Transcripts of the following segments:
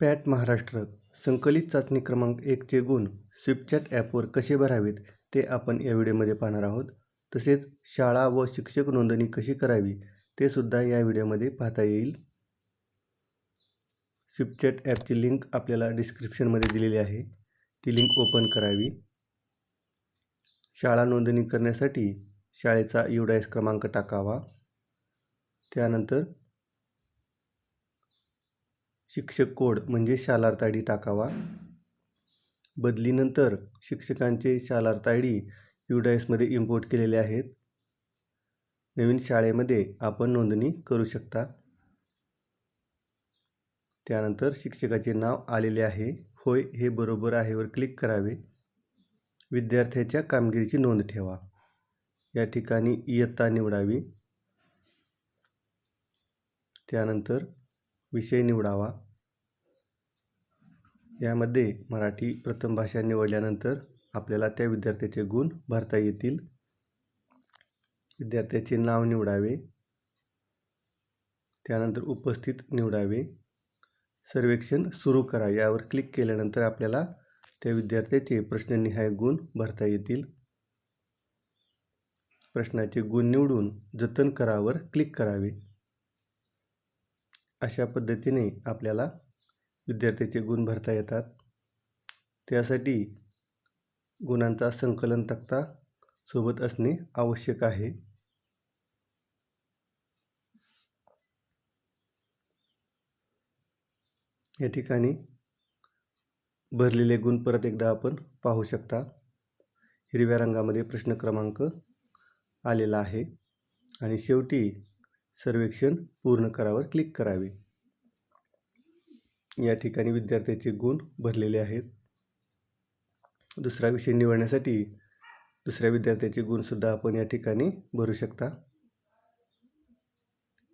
पॅट महाराष्ट्र संकलित चाचणी क्रमांक एकचे गुण स्विपचॅट ॲपवर कसे भरावेत ते आपण या व्हिडिओमध्ये पाहणार आहोत. तसेच शाळा व शिक्षक नोंदणी कशी करावी ते सुद्धा या व्हिडिओमध्ये पाहता येईल. स्विपचॅट ॲपची लिंक आपल्याला डिस्क्रिप्शनमध्ये दिलेली आहे. ती लिंक ओपन करावी. शाळा नोंदणी करण्यासाठी शाळेचा युडायस क्रमांक टाकावा. त्यानंतर शिक्षक कोड म्हणजे शालार्थ आय डी टाकावा. बदलीनंतर शिक्षकांचे शालार्थ आय डी युडायसमध्ये इम्पोर्ट केलेले आहेत. नवीन शाळेमध्ये आपण नोंदणी करू शकता. त्यानंतर शिक्षकाचे नाव आलेले आहे. होय हे बरोबर आहे वर क्लिक करावे. विद्यार्थ्याच्या कामगिरीची नोंद ठेवा. या ठिकाणी इयत्ता निवडावी. त्यानंतर विषय निवडावा. यामध्ये मराठी प्रथम भाषा निवडल्यानंतर आपल्याला त्या विद्यार्थ्याचे गुण भरता येतील. विद्यार्थ्याचे नाव निवडावे. त्यानंतर उपस्थित निवडावे. सर्वेक्षण सुरू करा. यावर क्लिक केल्यानंतर आपल्याला त्या विद्यार्थ्याचे प्रश्ननिहाय गुण भरता येतील. प्रश्नाचे गुण निवडून जतन करावर क्लिक करावे. अशा पद्धतीने आपल्याला विद्यार्थ्याचे गुण भरता येतात. त्यासाठी गुणांचा संकलन तक्ता सोबत असणे आवश्यक आहे. या ठिकाणी भरलेले गुण परत एकदा आपण पाहू शकता. हिरव्या रंगामध्ये प्रश्न क्रमांक आलेला आहे आणि शेवटी सर्वेक्षण पूर्ण करावर क्लिक करावे. या ठिकाणी विद्यार्थ्याचे गुण भरलेले आहेत. दुसरा विषय निवडण्यासाठी दुसऱ्या विद्यार्थ्याचे गुणसुद्धा आपण या ठिकाणी भरू शकता.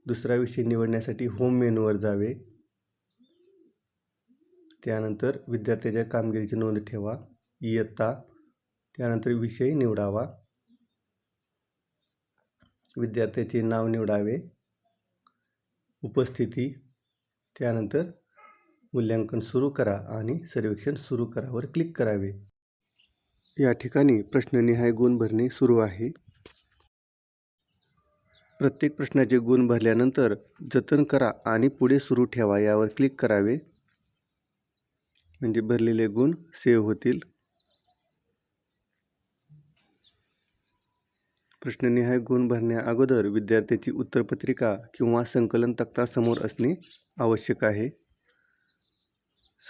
दुसरा विषय निवडण्यासाठी होम मेनूवर जावे. त्यानंतर विद्यार्थ्याच्या कामगिरीची नोंद ठेवा. इयत्ता. त्यानंतर विषय निवडावा. विद्यार्थ्याचे नाव निवडावे. उपस्थिती. त्यानंतर मूल्यांकन सुरू करा आणि सर्वेक्षण सुरू करावर क्लिक करावे. या ठिकाणी प्रश्ननिहाय गुण भरणे सुरू आहे. प्रत्येक प्रश्नाचे गुण भरल्यानंतर जतन करा आणि पुढे सुरू ठेवा यावर क्लिक करावे. म्हणजे भरलेले गुण सेव्ह होतील. प्रश्ननिहाय गुण भरण्या अगोदर विद्यार्थ्याची उत्तरपत्रिका किंवा संकलन तक्ता समोर असणे आवश्यक आहे.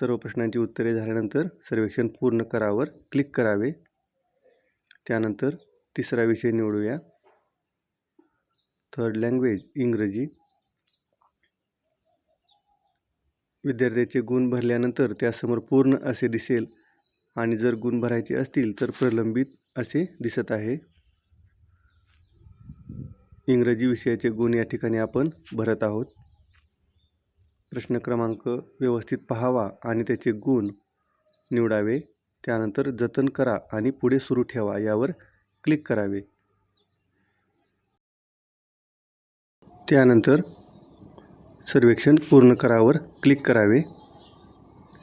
सर्व प्रश्नांची उत्तरे झाल्यानंतर सर्वेक्षण पूर्ण करावर क्लिक करावे. त्यानंतर तिसरा विषय निवडूया. थर्ड लँग्वेज इंग्रजी. विद्यार्थ्याचे गुण भरल्यानंतर त्यासमोर पूर्ण असे दिसेल आणि जर गुण भरायचे असतील तर प्रलंबित असे दिसत आहे. इंग्रजी विषयाचे गुण या ठिकाणी आपण भरत आहोत. प्रश्न क्रमांक व्यवस्थित पाहावा आणि त्याचे गुण निवडावे. त्यानंतर जतन करा आणि पुढे सुरू ठेवा यावर क्लिक करावे. त्यानंतर सर्वेक्षण पूर्ण करावर क्लिक करावे.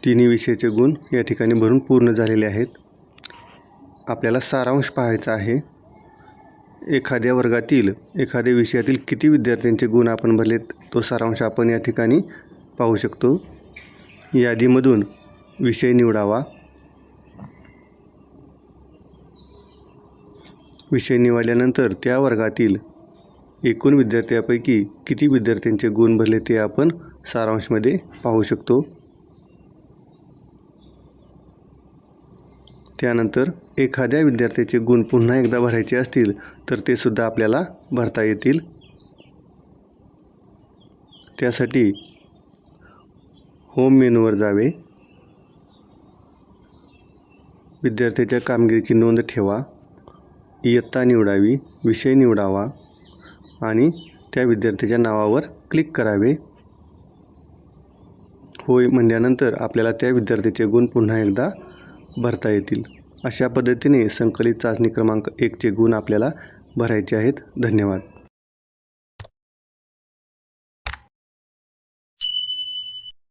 तिन्ही विषयाचे गुण या ठिकाणी भरून पूर्ण झालेले आहेत. आपल्याला सारांश पाहायचा आहे. एखाद्या वर्गातील एखाद्या विषयातील किती विद्यार्थ्यांचे गुण आपण भरलेत तो सारांश आपण या ठिकाणी पाहू शकतो. यादीमधून विषय निवडावा. विषय निवडल्यानंतर त्या वर्गातील एकूण विद्यार्थ्यापैकी किती विद्यार्थ्यांचे गुण भरले ते आपण सारांशमध्ये पाहू शकतो. त्यानंतर एखाद्या विद्यार्थ्याचे गुण पुन्हा एकदा भरायचे असतील तर ते सुद्धा आपल्याला भरता येतील. त्यासाठी होम मेनूवर जावे. विद्यार्थ्याच्या कामगिरीची नोंद ठेवा. इयत्ता निवडावी विषय निवडावा आणि त्या विद्यार्थ्याच्या नावावर क्लिक करावे. होय म्हणल्यानंतर आपल्याला त्या विद्यार्थ्याचे गुण पुन्हा एकदा भरता येतील. अशा पद्धतीने संकलित चाचणी क्रमांक एकचे गुण आपल्याला भरायचे आहेत. धन्यवाद.